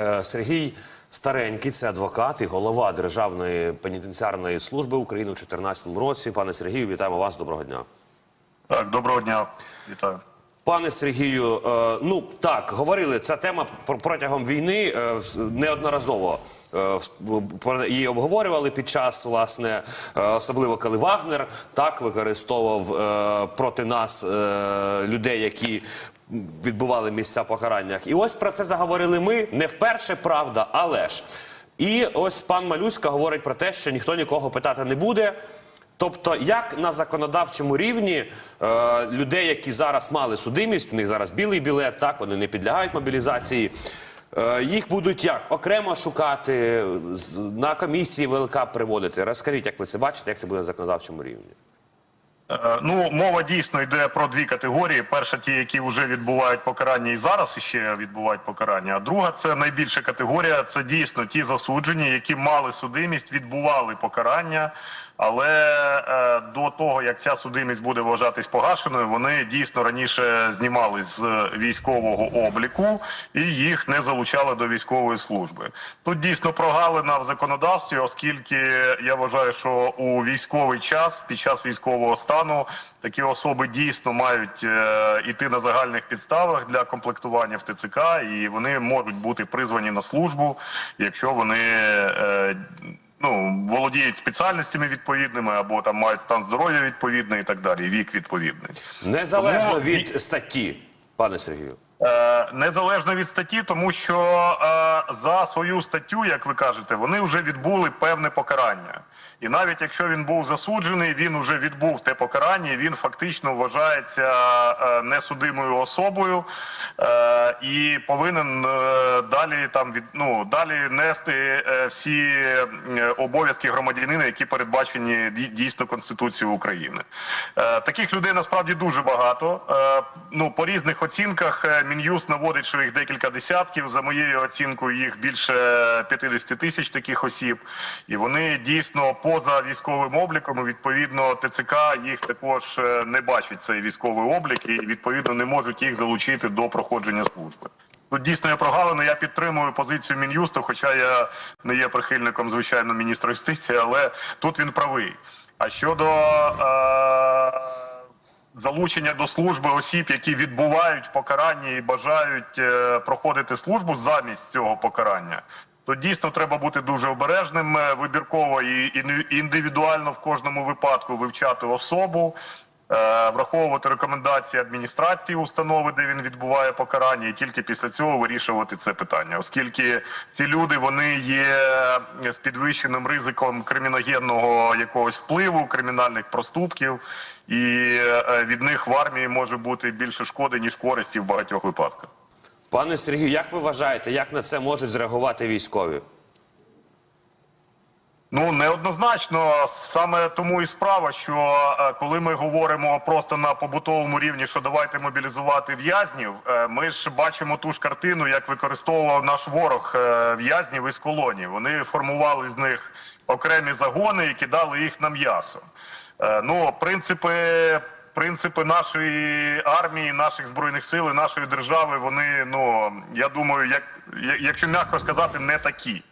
Е, Сергій Старенький, це адвокат і голова Державної пенітенціарної служби України у 2014 році. Пане Сергію, вітаємо вас. Доброго дня. Так, доброго дня. Вітаю. Пане Сергію, е, ну так говорили, ця тема пр- протягом війни е, неодноразово її обговорювали під час, власне, особливо коли Вагнер так використовував проти нас людей, які відбували місця покарання. І ось про це заговорили ми не вперше, правда, але ж. І ось пан Малюська говорить про те, що ніхто нікого питати не буде. Тобто, як на законодавчому рівні е, людей, які зараз мали судимість, у них зараз білий білет, так вони не підлягають мобілізації. Е, їх будуть як окремо шукати на комісії ВЛК приводити. Розкажіть, як ви це бачите, як це буде на законодавчому рівні? Е, Ну, мова дійсно йде про дві категорії. Перша, ті, які вже відбувають покарання і зараз ще відбувають покарання. А друга це найбільша категорія. Це дійсно ті засуджені, які мали судимість, відбували покарання. Але е, до того як ця судимість буде вважатись погашеною, вони дійсно раніше знімались з військового обліку і їх не залучали до військової служби. Тут дійсно прогалина в законодавстві, оскільки я вважаю, що у військовий час під час військового стану такі особи дійсно мають е, іти на загальних підставах для комплектування в ТЦК, і вони можуть бути призвані на службу, якщо вони. Е, Ну, володіють спеціальностями відповідними, або там мають стан здоров'я відповідний і так далі, і вік відповідний. Незалежно Тому- від статті, пане Сергію. Е, Незалежно від статті, тому що е, за свою статтю, як ви кажете, вони вже відбули певне покарання. І навіть якщо він був засуджений, він вже відбув те покарання, він фактично вважається е, несудимою особою і повинен далі там ну далі нести всі обов'язки громадянина, які передбачені дійсно Конституцією України. Таких людей насправді дуже багато. Ну по різних оцінках Мін'юст наводить, що їх декілька десятків. За моєю оцінкою, їх більше 50 тисяч таких осіб, і вони дійсно поза військовим обліком. Відповідно, ТЦК їх також е, не бачить цей військовий облік і відповідно не можуть їх залучити до проходження служби. Тут дійсно є прогалина. Я підтримую позицію мін'юсту, хоча я не є прихильником звичайно міністра юстиції, але тут він правий. А щодо е- залучення до служби осіб, які відбувають покарання і бажають е, проходити службу замість цього покарання. То дійсно треба бути дуже обережним, е, вибірково і індивідуально в кожному випадку вивчати особу, враховувати рекомендації адміністрації установи, де він відбуває покарання, і тільки після цього вирішувати це питання, оскільки ці люди вони є з підвищеним ризиком криміногенного якогось впливу, кримінальних проступків, і е, від них в армії може бути більше шкоди ніж користі в багатьох випадках. Пане Сергію, як ви вважаєте, як на це можуть зреагувати військові? Ну неоднозначно саме тому і справа, що е, коли ми говоримо просто на побутовому рівні, що давайте мобілізувати в'язнів, е, ми ж бачимо ту ж картину, як використовував наш ворог е, в'язнів із колонії. Вони формували з них окремі загони і кидали їх на м'ясо. Ну, принципи. Принципи нашої армії, наших збройних сил, нашої держави, вони ну я думаю, як якщо м'яко сказати, не такі.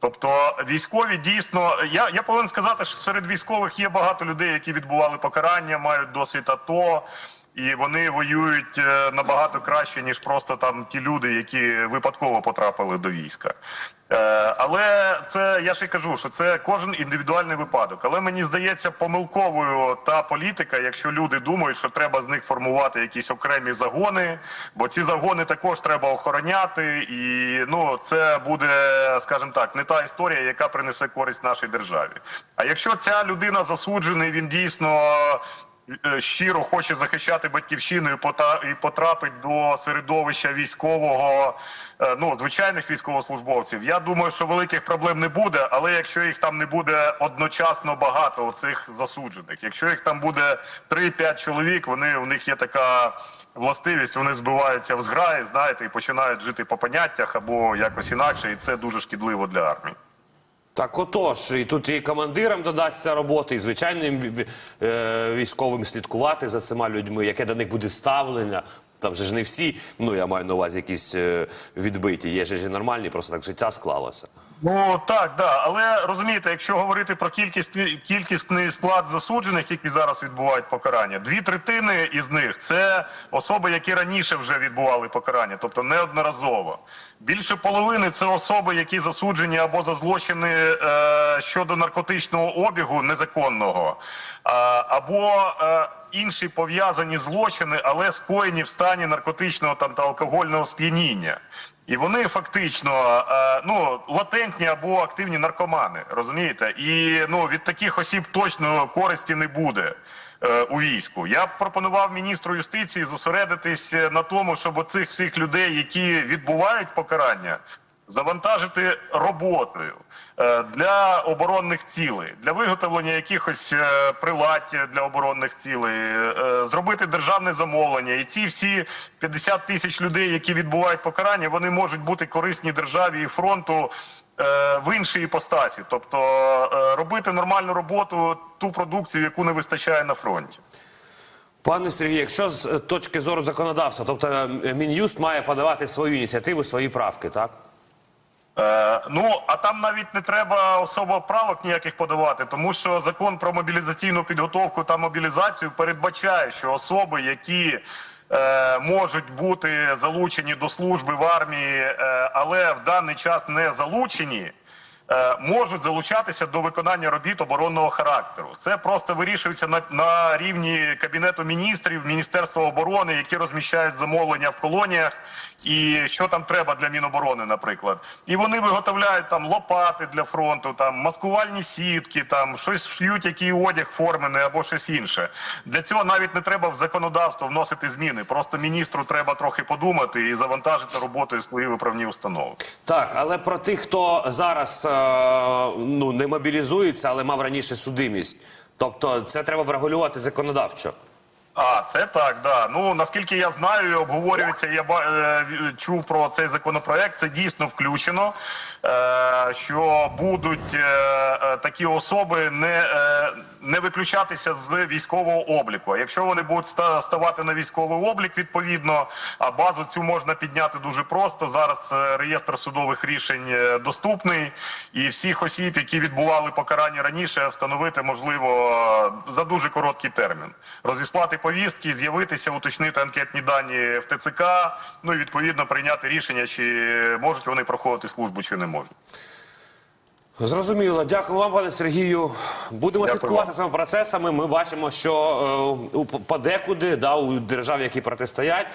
Тобто військові дійсно, я, я повинен сказати, що серед військових є багато людей, які відбували покарання, мають досвід АТО, і вони воюють е, набагато краще, ніж просто там ті люди, які випадково потрапили до війська. Е, але це я ж і кажу, що це кожен індивідуальний випадок. Але мені здається помилковою та політика, якщо люди думають, що треба з них формувати якісь окремі загони, бо ці загони також треба охороняти, і ну це буде, скажімо так, не та історія, яка принесе користь нашій державі. А якщо ця людина засуджений, він дійсно. Е, Щиро хоче захищати батьківщину і потрапить до середовища військового, е, ну звичайних військовослужбовців. Я думаю, що великих проблем не буде. Але якщо їх там не буде одночасно багато, оцих засуджених, якщо їх там буде 3-5 чоловік, вони у них є така властивість, вони збиваються в зграї, знаєте, і починають жити по поняттях або якось інакше, і це дуже шкідливо для армії. Так отож, і тут і командирам додасться роботи, і звичайним е, військовим слідкувати за цими людьми, яке до них буде ставлення. Там же ж не всі, ну я маю на увазі якісь е, відбиті, є же ж і нормальні, просто так життя склалося. Ну так, да. Але розумієте, якщо говорити про кількість кількісний склад засуджених, які зараз відбувають покарання, дві третини із них це особи, які раніше вже відбували покарання, тобто неодноразово. Більше половини це особи, які засуджені або за злочини е, щодо наркотичного обігу незаконного, а, або е, інші пов'язані злочини, але скоєні в стані наркотичного там та алкогольного сп'яніння. І вони фактично е, ну латентні або активні наркомани, розумієте? І ну від таких осіб точно користі не буде е, у війську. Я пропонував міністру юстиції зосередитись е, на тому, щоб оцих всіх людей, які відбувають покарання, завантажити роботою е, для оборонних цілей, для виготовлення якихось е, приладь для оборонних цілей, е, зробити державне замовлення. І ці всі 50 тисяч людей, які відбувають покарання, вони можуть бути корисні державі і фронту. В іншій іпостасі, тобто робити нормальну роботу, ту продукцію, яку не вистачає на фронті. Пане Сергію, якщо з точки зору законодавства, тобто Мін'юст має подавати свою ініціативу, свої правки, так? Е, ну а там навіть не треба особо правок ніяких подавати, тому що закон про мобілізаційну підготовку та мобілізацію передбачає, що особи, які е, можуть бути залучені до служби в армії, е, але в даний час не залучені. Е, Можуть залучатися до виконання робіт оборонного характеру. Це просто вирішується на, на рівні кабінету міністрів, міністерства оборони, які розміщають замовлення в колоніях, і що там треба для міноборони, наприклад. І вони виготовляють там лопати для фронту, там маскувальні сітки, там щось шиють, який одяг формений або щось інше. Для цього навіть не треба в законодавство вносити зміни. Просто міністру треба трохи подумати і завантажити роботою свої виправні установи. Так, але про тих, хто зараз е, ну, не мобілізується, але мав раніше судимість. Тобто це треба врегулювати законодавчо. А, це так, да. Ну наскільки я знаю, обговорюється. Я е, чув про цей законопроект. Це дійсно включено. Е, що будуть е, е, такі особи не, е, не виключатися з військового обліку. Якщо вони будуть ста- ставати на військовий облік, відповідно, а базу цю можна підняти дуже просто. Зараз е, реєстр судових рішень е, доступний, і всіх осіб, які відбували покарання раніше, встановити можливо е, за дуже короткий термін. Розіслати повістки, з'явитися, уточнити анкетні дані в ТЦК. Ну і відповідно прийняти рішення, чи можуть вони проходити службу, чи не можуть. Зрозуміло, дякую вам, пане Сергію. Будемо Дякую слідкувати цими процесами. Ми бачимо, що е, подекуди, да, у держав, які протистоять,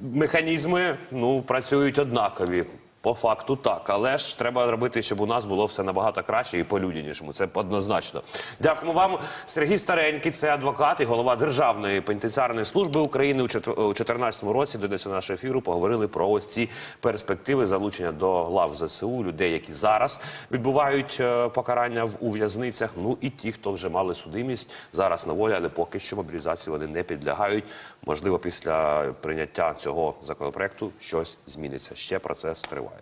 механізми ну, працюють однакові. По факту так, але ж треба робити, щоб у нас було все набагато краще і полюдянішому. Це однозначно. Дякуємо вам, Сергій Старенький, це адвокат і голова Державної пенітенціарної служби України у 2014 році. Донесли до нашого ефіру. Поговорили про ось ці перспективи залучення до лав ЗСУ, людей, які зараз відбувають е, покарання в в'язницях. Ну і ті, хто вже мали судимість зараз на волі, але поки що мобілізації вони не підлягають. Можливо, після прийняття цього законопроекту щось зміниться. Ще процес триває.